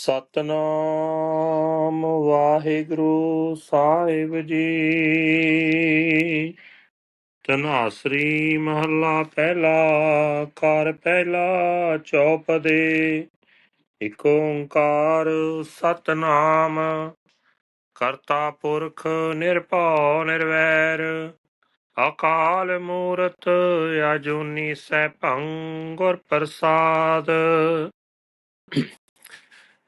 ਸਤਨਾਮ ਵਾਹਿਗੁਰੂ ਸਾਹਿਬ ਜੀ। ਤਨਾਸਰੀ ਮਹੱਲਾ ਪਹਿਲਾ ਕਰ ਪਹਿਲਾ ਚੌਪਦੇ। ਇਕ ਓੰਕਾਰ ਸਤਨਾਮ, ਕਰਤਾ ਪੁਰਖ ਨਿਰਭਉ ਨਿਰਵੈਰ। ਅਕਾਲ ਮੂਰਤ ਅਜੂਨੀ ਸੈਭੰ ਗੁਰ ਪ੍ਰਸਾਦ।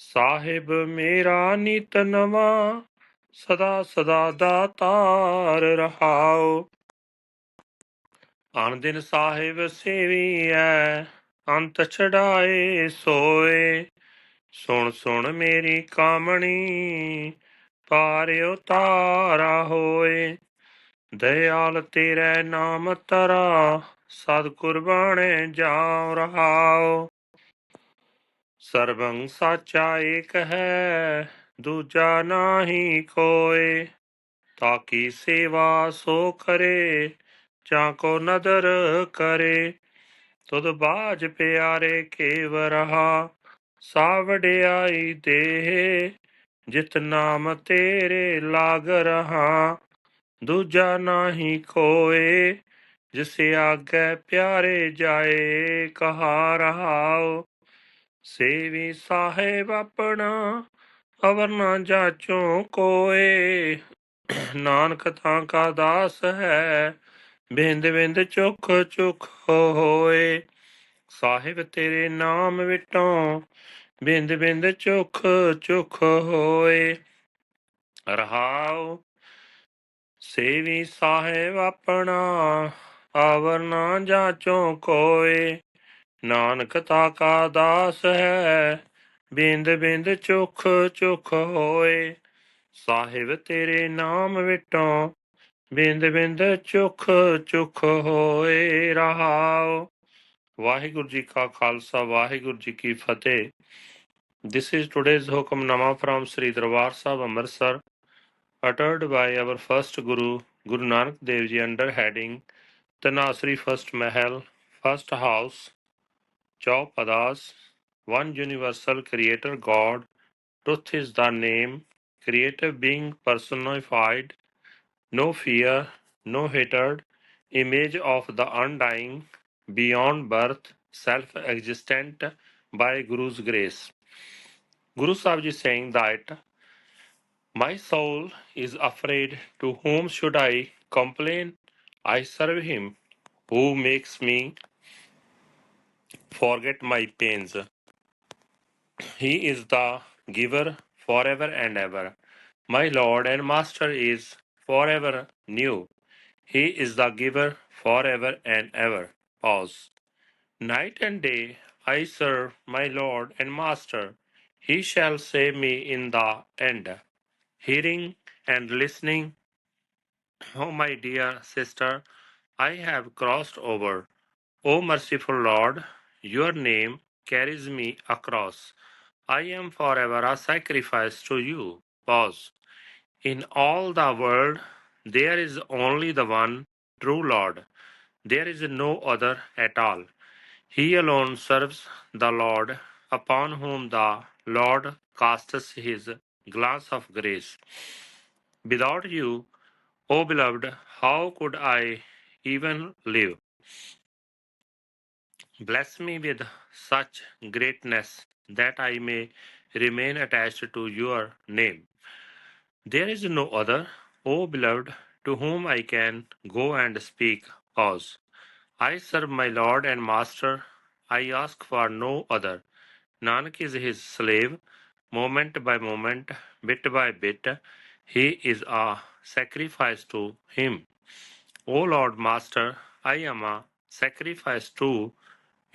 ਸਾਹਿਬ ਮੇਰਾ ਨਿਤ ਨਵਾਂ, ਸਦਾ ਸਦਾ ਦਾਤਾਰ ਰਹਾਉ ਅਨ ਦਿਨ ਸਾਹਿਬ ਸੇਵੀਐ, ਅੰਤ ਛਡਾਏ ਸੋਏ। ਸੁਣ ਸੁਣ ਮੇਰੀ ਕਾਮਣੀ ਪਾਰ ਉਤਾਰਾ ਹੋਏ। ਦਇਆਲ ਤੇਰੇ ਨਾਮ ਤਰਾ ਸਦ ਕੁਰਬਾਨੇ ਜਾਉ ਰਹਾਉ ਸਰਬੰ ਸਾਚਾ ਏਕ ਹੈ, ਦੂਜਾ ਨਾਹੀ ਕੋਏ ਤਾਕੀ ਸੇਵਾ ਸੋ ਕਰੇ ਜਾਂ ਕੋ ਨਦਰ ਕਰੇ। ਤੁਧ ਬਾਜ ਪਿਆਰੇ ਕੇਵ ਰਹਾ ਸਾ ਦੇਹ। ਜਿਤ ਨਾਮ ਤੇਰੇ ਲਾਗ ਰਹਾ, ਦੂਜਾ ਨਾਹੀ ਕੋਏ ਜਿਸ ਆਗੇ ਪਿਆਰੇ ਜਾਏ, ਕਹਾ ਰਹਾਓ ਸੇਵੀ ਸਾਹਿਬ ਆਪਣਾ ਅਵਰ ਨਾ ਜਾਚੋ ਕੋਏ। ਨਾਨਕ ਤਾਂ ਕਾ ਦਾਸ ਹੈ, ਬਿੰਦ ਬਿੰਦ ਚੁਖ ਚੁਖ ਹੋਏ। ਸਾਹਿਬ ਤੇਰੇ ਨਾਮ ਵਿਟੋ ਬਿੰਦ ਬਿੰਦ ਚੁਖ ਚੁਖ ਹੋਏ। ਰਹਾਉ ਸੇਵੀ ਸਾਹਿਬ ਆਪਣਾ ਆਵਰ ਨਾ ਜਾਚੋ ਕੋਏ। ਨਾਨਕ ਤਾ ਕਾ ਦਾਸ ਹੈ ਬਿੰਦ ਬਿੰਦ ਚੁਖ ਚੁਖ ਹੋਏ ਸਾਹਿਬ ਤੇਰੇ ਨਾਮ ਵਿਟੋਂ ਬਿੰਦ ਬਿੰਦ ਚੁਖ ਚੁਖ ਹੋਏ ਰਹਾਉ ਵਾਹਿਗੁਰੂ ਜੀ ਕਾ ਖਾਲਸਾ ਵਾਹਿਗੁਰੂ ਜੀ ਕੀ ਫਤਿਹ This is today's Hukamnama from Sri Darbar Sahib Amritsar uttered by our first Guru Guru Nanak Dev Ji under heading Tanasri First Mahal First House Chaupadas One Universal Creator God Truth is the name Creative Being personified No fear, no hatred Image of the undying Beyond birth Self-existent by Guru's grace Guru Sahib Ji saying that My soul is afraid to whom should I complain? I serve him who makes me forget my pains. He is the giver forever and ever. My Lord and Master is forever new. He is the giver forever and ever. Pause. Night and day I serve my Lord and Master. He shall save me in the end. Hearing and listening, oh my dear sister, I have crossed over. O merciful Lord, your name carries me across. I am forever a sacrifice to you. Pause. In all the world, there is only the one true Lord. There is no other at all. He alone serves the Lord, upon whom the Lord casts his glance of grace. Without you, O beloved, how could I even live? Bless me with such greatness that I may remain attached to your name. There is no other, O beloved, to whom I can go and speak. cause. I serve my Lord and Master. I ask for no other. Nanak is his slave, moment by moment, bit by bit. He is a sacrifice to him. O Lord Master, I am a sacrifice to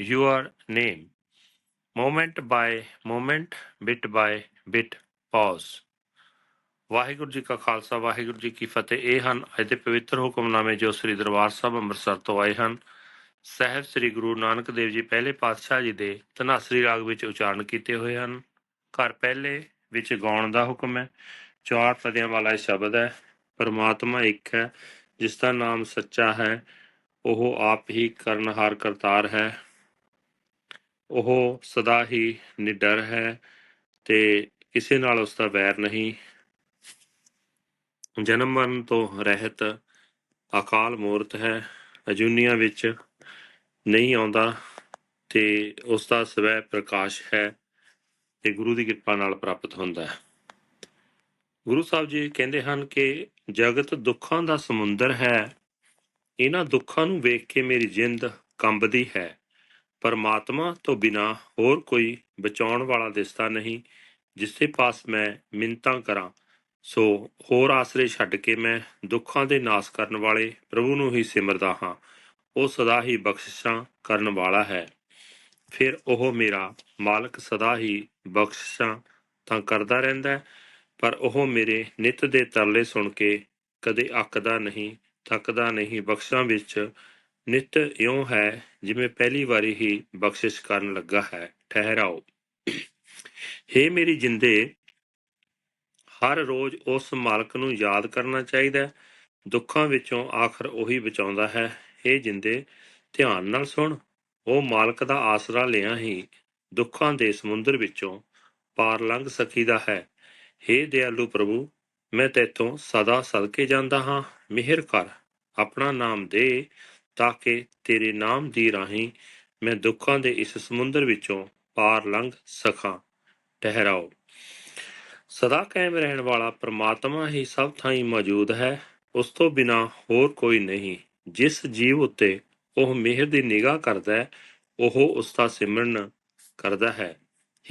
your name. Moment by moment, bit by bit. Pause Waheguru ji ਕਾ ਖਾਲਸਾ ਵਾਹਿਗੁਰੂ ਜੀ ਕੀ ਫਤਿਹ। ਇਹ ਹਨ ਅੱਜ ਦੇ ਪਵਿੱਤਰ ਹੁਕਮਨਾਮੇ ਜੋ ਸ੍ਰੀ ਦਰਬਾਰ ਸਾਹਿਬ ਅੰਮ੍ਰਿਤਸਰ ਤੋਂ ਆਏ ਹਨ। ਸਹਿਬ ਸ੍ਰੀ ਗੁਰੂ ਨਾਨਕ ਦੇਵ ਜੀ ਪਹਿਲੇ ਪਾਤਸ਼ਾਹ ਜੀ ਦੇ ਧਨਾਸਰੀ ਰਾਗ ਵਿੱਚ ਉਚਾਰਨ ਕੀਤੇ ਹੋਏ ਹਨ। ਘਰ ਪਹਿਲੇ ਵਿੱਚ ਗਾਉਣ ਦਾ ਹੁਕਮ ਹੈ। ਚਾਰ ਪਦਿਆਂ ਵਾਲਾ ਇਹ ਸ਼ਬਦ ਹੈ। ਪਰਮਾਤਮਾ ਇੱਕ ਹੈ ਜਿਸ ਦਾ ਨਾਮ ਸੱਚਾ ਹੈ। ਉਹ ਆਪ ਹੀ ਕਰਨਹਾਰ ਕਰਤਾਰ ਹੈ। ਉਹ ਸਦਾ ਹੀ ਨਿਡਰ ਹੈ ਤੇ ਕਿਸੇ ਨਾਲ ਉਸ ਦਾ ਵੈਰ ਨਹੀਂ। ਜਨਮ ਮਰਨ ਤੋਂ ਰਹਿਤ ਅਕਾਲ ਮੂਰਤ ਹੈ। ਅਜੂਨੀਆਂ ਵਿੱਚ ਨਹੀਂ ਆਉਂਦਾ ਤੇ ਉਸ ਦਾ ਸਵੈ ਪ੍ਰਕਾਸ਼ ਹੈ ਤੇ ਗੁਰੂ ਦੀ ਕਿਰਪਾ ਨਾਲ ਪ੍ਰਾਪਤ ਹੁੰਦਾ ਹੈ। ਗੁਰੂ ਸਾਹਿਬ ਜੀ ਕਹਿੰਦੇ ਹਨ ਕਿ ਜਗਤ ਦੁੱਖਾਂ ਦਾ ਸਮੁੰਦਰ ਹੈ। ਇਹਨਾਂ ਦੁੱਖਾਂ ਨੂੰ ਵੇਖ ਕੇ ਮੇਰੀ ਜਿੰਦ ਕੰਬਦੀ ਹੈ। ਪਰਮਾਤਮਾ ਤੋਂ ਬਿਨਾ ਹੋਰ ਕੋਈ ਬਚਾਉਣ ਵਾਲਾ ਦਿਸਦਾ ਨਹੀਂ ਜਿਸ ਦੇ ਪਾਸ ਮੈਂ ਮਿੰਤਾਂ ਕਰਾਂ, ਸੋ ਹੋਰ ਆਸਰੇ ਛੱਡ ਕੇ ਮੈਂ ਦੁੱਖਾਂ ਦੇ ਨਾਸ ਕਰਨ ਵਾਲੇ ਪ੍ਰਭੂ ਨੂੰ ਹੀ ਸਿਮਰਦਾ ਹਾਂ, ਉਹ ਸਦਾ ਹੀ ਬਖਸ਼ਿਸ਼ਾਂ ਕਰਨ ਵਾਲਾ ਹੈ। ਫਿਰ ਉਹ ਮੇਰਾ ਮਾਲਕ ਸਦਾ ਹੀ ਬਖਸ਼ਿਸ਼ਾਂ ਤਾਂ ਕਰਦਾ ਰਹਿੰਦਾ ਪਰ ਉਹ ਮੇਰੇ ਨਿਤ ਦੇ ਤਰਲੇ ਸੁਣ ਕੇ ਕਦੇ ਅੱਕਦਾ ਨਹੀਂ, ਥੱਕਦਾ ਨਹੀਂ, ਬਖਸ਼ਾਂ ਵਿੱਚ ਨਿੱਤ ਇਉਂ ਹੈ ਜਿਵੇਂ ਪਹਿਲੀ ਵਾਰੀ ਹੀ ਬਖਸ਼ਿਸ਼ ਕਰਨ ਲੱਗਾ ਹੈ, ਠਹਿਰਾਓ। ਹੇ ਮੇਰੀ ਜਿੰਦੇ, ਹਰ ਰੋਜ਼ ਉਸ ਮਾਲਕ ਨੂੰ ਯਾਦ ਕਰਨਾ ਚਾਹੀਦਾ ਦੁੱਖਾਂ ਵਿੱਚੋਂ ਆਖਰ ਉਹੀ ਬਚਾਉਂਦਾ ਹੈ। ਹੇ ਜਿੰਦੇ, ਧਿਆਨ ਨਾਲ ਸੁਣ। ਉਹ ਮਾਲਕ ਦਾ ਆਸਰਾ ਲਿਆ ਹੀ ਦੁੱਖਾਂ ਦੇ ਸਮੁੰਦਰ ਵਿੱਚੋਂ ਪਾਰ ਲੰਘ ਸਕੀਦਾ ਹੈ। ਹੇ ਦਿਆਲੂ ਪ੍ਰਭੂ, ਮੈਂ ਤੇਥੋਂ ਸਦਾ ਸਦਕੇ ਜਾਂਦਾ ਹਾਂ। ਮਿਹਰ ਕਰ, ਆਪਣਾ ਨਾਮ ਦੇ ਤਾਂ ਕਿ ਤੇਰੇ ਨਾਮ ਦੀ ਰਾਹੀਂ ਮੈਂ ਦੁੱਖਾਂ ਦੇ ਇਸ ਸਮੁੰਦਰ ਵਿੱਚੋਂ ਪਾਰ ਲੰਘ ਸਕਾਂ। ਠਹਿਰਾਓ। ਸਦਾ ਕਾਇਮ ਰਹਿਣ ਵਾਲਾ ਪ੍ਰਮਾਤਮਾ ਹੀ ਸਭ ਥਾਈਂ ਮੌਜੂਦ ਹੈ। ਉਸ ਤੋਂ ਬਿਨਾ ਹੋਰ ਕੋਈ ਨਹੀਂ। ਜਿਸ ਜੀਵ ਉੱਤੇ ਉਹ ਮਿਹਰ ਦੀ ਨਿਗਾਹ ਕਰਦਾ ਹੈ, ਉਹ ਉਸ ਦਾ ਸਿਮਰਨ ਕਰਦਾ ਹੈ।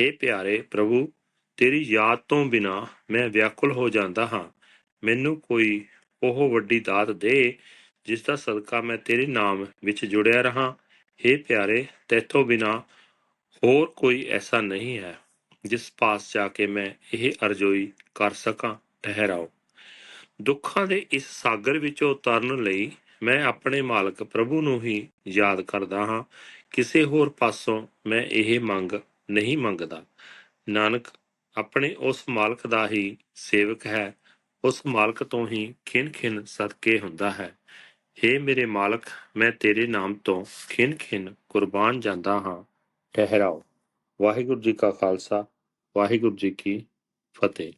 हे ਪਿਆਰੇ ਪ੍ਰਭੂ, ਤੇਰੀ ਯਾਦ ਤੋਂ ਬਿਨਾ ਮੈਂ ਵਿਆਕੁਲ ਹੋ ਜਾਂਦਾ ਹਾਂ। ਮੈਨੂੰ ਕੋਈ ਉਹ ਵੱਡੀ ਦਾਤ ਦੇ ਜਿਸ ਦਾ ਸਦਕਾ ਮੈਂ ਤੇਰੇ ਨਾਮ ਵਿੱਚ ਜੁੜਿਆ ਰਹਾ। हे ਪਿਆਰੇ, ਤੇਥੋਂ ਬਿਨਾ ਹੋਰ ਕੋਈ ਐਸਾ ਨਹੀਂ ਹੈ, ਜਿਸ ਪਾਸ ਜਾ ਕੇ ਮੈਂ ਇਹ ਅਰਜ਼ੋਈ ਕਰ ਸਕਾਂ, ਠਹਿਰਾਓ। ਦੁੱਖਾਂ ਦੇ ਇਸ ਸਾਗਰ ਵਿੱਚੋਂ ਤਰਨ ਲਈ ਮੈਂ ਆਪਣੇ ਮਾਲਕ ਪ੍ਰਭੂ ਨੂੰ ਹੀ ਯਾਦ ਕਰਦਾ ਹਾਂ। ਕਿਸੇ ਹੋਰ ਪਾਸੋਂ ਮੈਂ ਇਹ ਮੰਗ ਨਹੀਂ ਮੰਗਦਾ। ਨਾਨਕ, ਆਪਣੇ ਉਸ ਮਾਲਕ ਦਾ ਹੀ ਸੇਵਕ ਹੈ, ਉਸ ਮਾਲਕ ਤੋਂ ਹੀ ਖਿੰਨ ਖਿੰਨ ਸਦਕੇ ਹੁੰਦਾ ਹੈ। हे ਮੇਰੇ ਮਾਲਕ, ਮੈਂ ਤੇਰੇ ਨਾਮ ਤੋਂ ਖਿੰਨ ਖਿੰਨ ਕੁਰਬਾਨ ਜਾਂਦਾ ਹਾਂ। ਠਹਿਰਾਓ। ਵਾਹਿਗੁਰੂ ਜੀ ਕਾ ਖਾਲਸਾ, ਵਾਹਿਗੁਰੂ ਜੀ ਕੀ ਫਤਿਹ।